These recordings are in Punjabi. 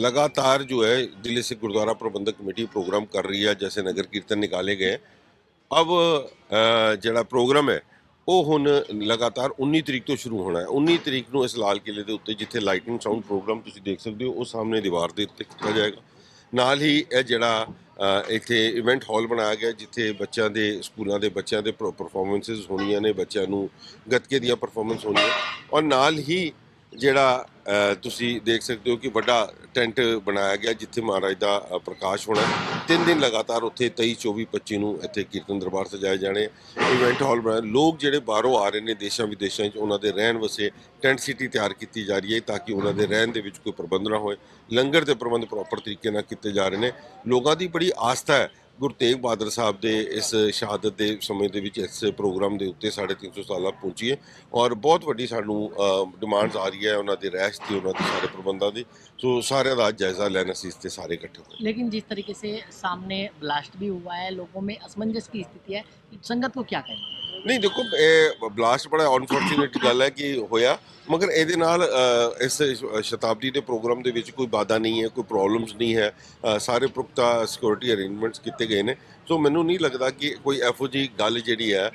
लगातार जो है दिल्ली से गुरुद्वारा प्रबंधक कमेटी प्रोग्राम कर रही है जैसे नगर कीर्तन निकाले गए अब ਅ, ਜਿਹੜਾ ਪ੍ਰੋਗਰਾਮ ਹੈ ਉਹ ਹੁਣ ਲਗਾਤਾਰ 19 ਤਰੀਕ ਤੋਂ ਸ਼ੁਰੂ ਹੋਣਾ ਹੈ 19 ਤਰੀਕ ਨੂੰ ਇਸ ਲਾਲ ਕਿਲੇ ਦੇ ਉੱਤੇ ਜਿੱਥੇ ਲਾਈਟਿੰਗ ਸਾਊਂਡ ਪ੍ਰੋਗਰਾਮ ਤੁਸੀਂ ਦੇਖ ਸਕਦੇ ਹੋ ਉਹ ਸਾਹਮਣੇ ਦੀਵਾਰ ਦੇ ਉੱਤੇ ਕੀਤਾ ਜਾਏਗਾ ਨਾਲ ਹੀ ਇਹ ਜਿਹੜਾ ਅ, ਇੱਥੇ ਇਵੈਂਟ ਹਾਲ ਬਣਾਇਆ ਗਿਆ ਜਿੱਥੇ ਬੱਚਿਆਂ ਦੇ ਸਕੂਲਾਂ ਦੇ ਬੱਚਿਆਂ ਦੇ ਪਰਫਾਰਮੈਂਸਸ ਹੋਣੀਆਂ ਨੇ ਬੱਚਿਆਂ ਨੂੰ ਗੱਤਕੇ ਦੀਆਂ ਪਰਫਾਰਮੈਂਸ ਹੋਣੀਆਂ ਔਰ ਨਾਲ ਹੀ ਜਿਹੜਾ ਅ, ਤੁਸੀਂ ਦੇਖ ਸਕਦੇ ਹੋ ਕਿ ਵੱਡਾ ਟੈਂਟ ਬਣਾਇਆ ਗਿਆ ਜਿੱਥੇ ਮਹਾਰਾਜ ਦਾ ਪ੍ਰਕਾਸ਼ ਹੋਣਾ ਤਿੰਨ ਦਿਨ ਲਗਾਤਾਰ ਉੱਥੇ 23 24 25 ਨੂੰ ਇੱਥੇ ਕੀਰਤਨ ਦਰਬਾਰ ਸਜਾਏ ਜਾਣੇ। ਇਵੈਂਟ ਹਾਲ ਬਣਾਇਆ। ਲੋਕ ਜਿਹੜੇ ਬਾਹਰੋਂ ਆ ਰਹੇ ਨੇ ਦੇਸ਼ਾਂ, ਵਿਦੇਸ਼ਾਂ 'ਚ ਉਹਨਾਂ ਦੇ ਰਹਿਣ ਵਸੇ ਟੈਂਟ ਸਿਟੀ ਤਿਆਰ ਕੀਤੀ ਜਾ ਰਹੀ ਹੈ ਤਾਂ ਕਿ ਉਹਨਾਂ ਦੇ ਰਹਿਣ ਦੇ ਵਿੱਚ ਕੋਈ ਪ੍ਰਬੰਧ ਨਾ ਹੋਏ। ਲੰਗਰ ਦੇ ਪ੍ਰਬੰਧ ਪ੍ਰੋਪਰ ਤਰੀਕੇ ਨਾਲ ਕੀਤੇ ਜਾ ਰਹੇ ਨੇ। ਲੋਕਾਂ ਦੀ ਬੜੀ ਆਸਥਾ ਹੈ ਗੁਰੂ ਤੇਗ ਬਹਾਦਰ ਸਾਹਿਬ ਦੇ ਇਸ ਸ਼ਹਾਦਤ ਦੇ ਸਮੇਂ ਦੇ ਵਿੱਚ ਇਸ ਪ੍ਰੋਗਰਾਮ ਦੇ ਉੱਤੇ 350 ਸਾਲਾ ਪਹੁੰਚੀਏ ਔਰ ਬਹੁਤ ਵੱਡੀ ਸਾਨੂੰ ਡਿਮਾਂਡਸ ਆ ਰਹੀ ਹੈ ਉਹਨਾਂ ਦੇ ਰਹਿਸ਼ ਦੀ ਉਹਨਾਂ ਦੇ ਸਾਰੇ ਪ੍ਰਬੰਧਾਂ ਦੀ ਸੋ ਸਾਰਿਆਂ ਦਾ ਅੱਜ ਜਾਇਜ਼ਾ ਲੈਣ ਅਸੀਂ ਇਸ ਤੇ ਸਾਰੇ ਇਕੱਠੇ ਹੋਏ लेकिन जिस तरीके से सामने ब्लास्ट भी हुआ है लोगों में असमंजस की स्थिति है संगत को क्या कहें ਨਹੀਂ, ਦੇਖੋ, ਇਹ ਬਲਾਸਟ ਬੜਾ ਅਨਫੋਰਚੂਨੇਟ ਗੱਲ ਹੈ ਕਿ ਹੋਇਆ, ਮਗਰ ਇਹਦੇ ਨਾਲ ਇਸ ਸ਼ਤਾਬਦੀ ਦੇ ਪ੍ਰੋਗਰਾਮ ਦੇ ਵਿੱਚ ਕੋਈ ਬਾਧਾ ਨਹੀਂ ਹੈ, ਕੋਈ ਪ੍ਰੋਬਲਮਸ ਨਹੀਂ ਹੈ ਸਾਰੇ ਪੁਖਤਾ ਸਿਕਿਉਰਿਟੀ ਅਰੇਂਜਮੈਂਟਸ ਕੀਤੇ ਗਏ ਨੇ। ਸੋ ਮੈਨੂੰ ਨਹੀਂ ਲੱਗਦਾ ਕਿ ਕੋਈ ਐਫਓ ਜੀ ਗੱਲ ਜਿਹੜੀ ਹੈ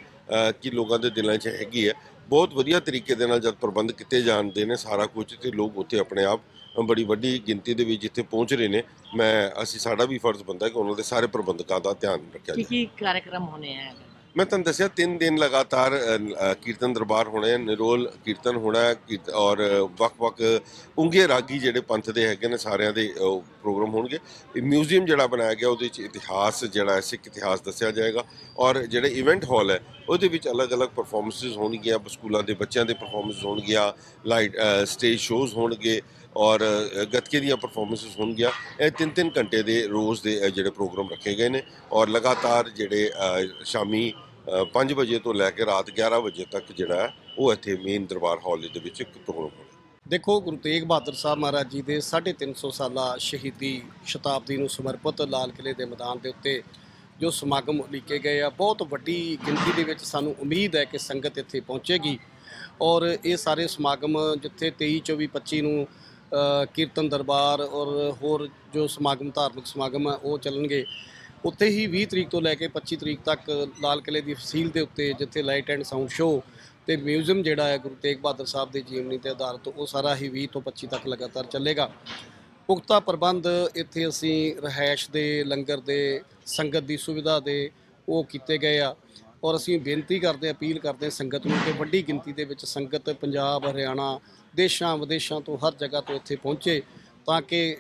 ਕਿ ਲੋਕਾਂ ਦੇ ਦਿਲਾਂ 'ਚ ਹੈਗੀ ਹੈ। ਬਹੁਤ ਵਧੀਆ ਤਰੀਕੇ ਦੇ ਨਾਲ ਜਦ ਪ੍ਰਬੰਧ ਕੀਤੇ ਜਾਂਦੇ ਨੇ ਸਾਰਾ ਕੁਝ, ਤੇ ਲੋਕ ਉੱਥੇ ਆਪਣੇ ਆਪ ਬੜੀ ਵੱਡੀ ਗਿਣਤੀ ਦੇ ਵਿੱਚ ਜਿੱਥੇ ਪਹੁੰਚ ਰਹੇ ਨੇ, ਮੈਂ, ਅਸੀਂ ਸਾਡਾ ਵੀ ਫਰਜ਼ ਬੰਦਾ ਕਿ ਉਹਨਾਂ ਦੇ ਸਾਰੇ ਪ੍ਰਬੰਧਕਾਂ ਦਾ ਧਿਆਨ ਰੱਖਿਆ ਜਾਵੇ। ਕੀ ਕੀ ਕਾਰਜਕ੍ਰਮ ਹੋਣੇ ਆ? ਮੈਂ ਤੁਹਾਨੂੰ ਦੱਸਿਆ ਤਿੰਨ ਦਿਨ ਲਗਾਤਾਰ ਕੀਰਤਨ ਦਰਬਾਰ ਹੋਣੇ, ਨਿਰੋਲ ਕੀਰਤਨ ਹੋਣਾ, ਕੀਰਤ- ਔਰ ਵੱਖ-ਵੱਖ ਉਂਗੇ ਰਾਗੀ ਜਿਹੜੇ ਪੰਥ ਦੇ ਹੈਗੇ ਨੇ ਸਾਰਿਆਂ ਦੇ ਪ੍ਰੋਗਰਾਮ ਹੋਣਗੇ। ਇਹ ਮਿਊਜ਼ੀਅਮ ਜਿਹੜਾ ਬਣਾਇਆ ਗਿਆ, ਉਹਦੇ ਵਿੱਚ ਇਤਿਹਾਸ ਜਿਹੜਾ ਹੈ, ਸਿੱਖ ਇਤਿਹਾਸ ਦੱਸਿਆ ਜਾਏਗਾ। ਔਰ ਜਿਹੜੇ ਇਵੈਂਟ ਹਾਲ ਹੈ, ਉਹਦੇ ਵਿੱਚ ਅਲੱਗ-ਅਲੱਗ ਪਰਫਾਰਮੈਂਸਿਸ ਹੋਣਗੀਆਂ, ਸਕੂਲਾਂ ਦੇ ਬੱਚਿਆਂ ਦੇ ਪਰਫਾਰਮੈਂਸ ਹੋਣਗੀਆਂ, ਲਾਈਟ ਸਟੇਜ ਸ਼ੋਜ਼ ਹੋਣਗੇ, ਔਰ ਗੱਤਕੇ ਦੀਆਂ ਪਰਫਾਰਮੈਂਸਿਸ ਹੋਣਗੀਆਂ। ਇਹ ਤਿੰਨ ਤਿੰਨ ਘੰਟੇ ਦੇ ਰੋਜ਼ ਦੇ ਜਿਹੜੇ ਪ੍ਰੋਗਰਾਮ ਰੱਖੇ ਗਏ ਨੇ। ਔਰ ਲਗਾਤਾਰ ਜਿਹੜੇ ਸ਼ਾਮੀ 5 ਵਜੇ ਤੋਂ ਲੈ ਕੇ ਰਾਤ 11 ਵਜੇ ਤੱਕ ਜਿਹੜਾ ਉਹ ਇੱਥੇ ਮੇਨ ਦਰਬਾਰ ਹਾਲ ਦੇ ਵਿੱਚ ਇੱਕ ਪ੍ਰੋਗਰਾਮ ਹੋਣਾ ਦੇਖੋ, ਗੁਰੂ ਤੇਗ ਬਹਾਦਰ ਸਾਹਿਬ ਮਹਾਰਾਜ ਜੀ ਦੇ 350 ਸਾਲਾ ਸ਼ਹੀਦੀ ਸ਼ਤਾਬਦੀ ਨੂੰ ਸਮਰਪਿਤ ਲਾਲ ਕਿਲੇ ਦੇ ਮੈਦਾਨ ਦੇ ਉੱਤੇ ਜੋ ਸਮਾਗਮ ਉਲੀਕੇ ਗਏ ਆ, ਬਹੁਤ ਵੱਡੀ ਗਿਣਤੀ ਦੇ ਵਿੱਚ ਸਾਨੂੰ ਉਮੀਦ ਹੈ ਕਿ ਸੰਗਤ ਇੱਥੇ ਪਹੁੰਚੇਗੀ। ਔਰ ਇਹ ਸਾਰੇ ਸਮਾਗਮ ਜਿੱਥੇ 23 24 25 ਨੂੰ ਕੀਰਤਨ ਦਰਬਾਰ ਔਰ ਹੋਰ ਜੋ ਸਮਾਗਮ, ਧਾਰਮਿਕ ਸਮਾਗਮ ਆ, ਉਹ ਚੱਲਣਗੇ। ਉੱਥੇ ਹੀ 20 ਤਰੀਕ ਤੋਂ ਲੈ ਕੇ 25 ਤਰੀਕ ਤੱਕ ਲਾਲ ਕਿਲੇ ਦੀ ਫਸੀਲ ਦੇ ਉੱਤੇ ਜਿੱਥੇ ਲਾਈਟ ਐਂਡ ਸਾਊਂਡ ਸ਼ੋਅ ਤੇ ਮਿਊਜ਼ੀਅਮ ਜਿਹੜਾ ਹੈ ਗੁਰੂ ਤੇਗ ਬਹਾਦਰ ਸਾਹਿਬ ਦੀ ਜੀਵਨੀ ਤੇ ਤੋਂ, ਉਹ ਸਾਰਾ ਹੀ 20 ਤੋਂ 25 ਤੱਕ ਲਗਾਤਾਰ ਚੱਲੇਗਾ। ਪੁਖਤਾ ਪ੍ਰਬੰਧ ਇੱਥੇ ਅਸੀਂ ਰਹਿائش ਦੇ, ਲੰਗਰ ਦੇ, ਸੰਗਤ ਦੀ ਸੁਵਿਧਾ ਦੇ ਉਹ ਕੀਤੇ ਗਏ ਆ ਔਰ ਅਸੀਂ ਬੇਨਤੀ ਕਰਦੇ, ਅਪੀਲ ਕਰਦੇ ਸੰਗਤ ਨੂੰ ਕਿ ਵੱਡੀ ਗਿਣਤੀ ਦੇ ਵਿੱਚ ਸੰਗਤ ਪੰਜਾਬ, ਹਰਿਆਣਾ, ਦੇਸ਼ਾਂ, ਵਿਦੇਸ਼ਾਂ ਤੋਂ ਹਰ ਜਗ੍ਹਾ ਤੋਂ ਇੱਥੇ ਪਹੁੰਚੇ ਤਾਂ ਕਿ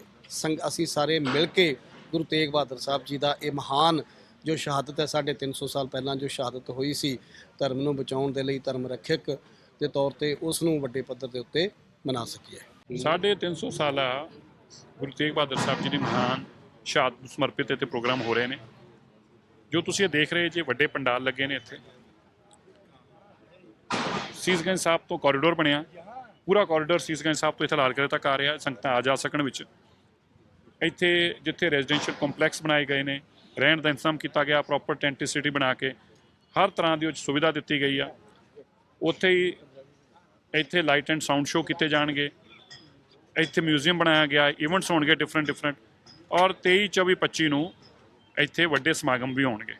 ਅਸੀਂ ਸਾਰੇ ਮਿਲ ਕੇ ਗੁਰੂ ਤੇਗ ਬਹਾਦਰ ਸਾਹਿਬ ਜੀ ਦਾ ਇਹ ਮਹਾਨ ਜੋ ਸ਼ਹਾਦਤ ਹੈ 350 ਸਾਲ ਪਹਿਲਾਂ ਜੋ ਸ਼ਹਾਦਤ ਹੋਈ ਸੀ ਧਰਮ ਨੂੰ ਬਚਾਉਣ ਦੇ ਲਈ ਧਰਮ ਰੱਖਿਅਕ ਦੇ ਤੌਰ ਤੇ ਉਸ ਨੂੰ ਵੱਡੇ ਪੱਧਰ ਦੇ ਉੱਤੇ ਮਨਾ ਸਕੀਏ। ਸਾਢੇ 300 ਸਾਲਾ ਗੁਰੂ ਤੇਗ ਬਹਾਦਰ ਸਾਹਿਬ ਜੀ ਦੀ ਮਹਾਨ ਸ਼ਹਾਦਤ ਨੂੰ ਸਮਰਪਿਤ ਇੱਥੇ ਪ੍ਰੋਗਰਾਮ ਹੋ ਰਹੇ ਨੇ। ਜੋ ਤੁਸੀਂ ਇਹ ਦੇਖ ਰਹੇ ਜੇ, ਵੱਡੇ ਪੰਡਾਲ ਲੱਗੇ ਨੇ ਇੱਥੇ। ਸੀਸਗੰਜ ਸਾਹਿਬ ਤੋਂ ਕੋਰੀਡੋਰ ਬਣਿਆ। ਪੂਰਾ ਕੋਰੀਡੋਰ ਸੀਸਗੰਜ ਸਾਹਿਬ ਤੋਂ ਇੱਥੇ ਲਾਲ ਕਿਲ੍ਹੇ ਤੱਕ ਆ ਰਿਹਾ, ਸੰਗਤਾਂ ਆ ਜਾ ਸਕਣ ਵਿੱਚ। ਇੱਥੇ ਜਿੱਥੇ ਰੈਜ਼ੀਡੈਂਸ਼ੀਅਲ ਕੰਪਲੈਕਸ ਬਣਾਏ ਗਏ ਨੇ, ਰਹਿਣ ਦਾ ਇੰਤਜ਼ਾਮ ਕੀਤਾ ਗਿਆ ਪ੍ਰੋਪਰ ਟੈਂਟਿਸਿਟੀ ਬਣਾ ਕੇ, ਹਰ ਤਰ੍ਹਾਂ ਦੀ ਉਹ 'ਚ ਸੁਵਿਧਾ ਦਿੱਤੀ ਗਈ ਆ। ਉੱਥੇ ਹੀ ਇੱਥੇ ਲਾਈਟ ਐਂਡ ਸਾਊਂਡ ਸ਼ੋਅ ਕੀਤੇ ਜਾਣਗੇ। ਇੱਥੇ ਮਿਊਜ਼ੀਅਮ ਬਣਾਇਆ ਗਿਆ ਇਵੈਂਟਸ ਹੋਣਗੇ ਡਿਫਰੈਂਟ ਡਿਫਰੈਂਟ ਔਰ 23 24 25 ਨੂੰ ਇੱਥੇ ਵੱਡੇ ਸਮਾਗਮ ਵੀ ਹੋਣਗੇ।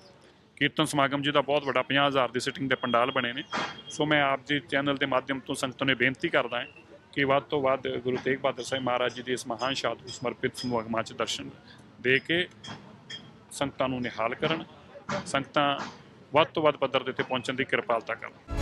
ਕੀਰਤਨ ਸਮਾਗਮ ਜਿਹਦਾ ਬਹੁਤ ਵੱਡਾ 50000 ਦੀ ਸਿਟਿੰਗ ਦੇ ਪੰਡਾਲ ਬਣੇ ਨੇ। ਸੋ ਮੈਂ ਆਪ ਜੀ ਚੈਨਲ ਦੇ ਮਾਧਿਅਮ ਤੋਂ ਸੰਗਤਾਂ ਨੂੰ ਬੇਨਤੀ ਕਰਦਾ ਹਾਂ ਕਿ ਵੱਧ ਤੋਂ ਵੱਧ ਗੁਰੂ ਤੇਗ ਬਹਾਦਰ ਸਾਹਿਬ ਮਹਾਰਾਜ ਜੀ ਦੀ ਇਸ ਮਹਾਨ ਸ਼ਹਾਦਤ ਨੂੰ ਸਮਰਪਿਤ ਸਮਾਗਮਾਂ 'ਚ ਦਰਸ਼ਨ ਦੇ ਕੇ ਸੰਗਤਾਂ ਨੂੰ ਨਿਹਾਲ ਕਰਨ, ਸੰਗਤਾਂ ਵੱਧ ਤੋਂ ਵੱਧ ਪੱਧਰ ਦੇ ਉੱਤੇ ਪਹੁੰਚਣ ਦੀ ਕਿਰਪਾਲਤਾ ਕਰਨ।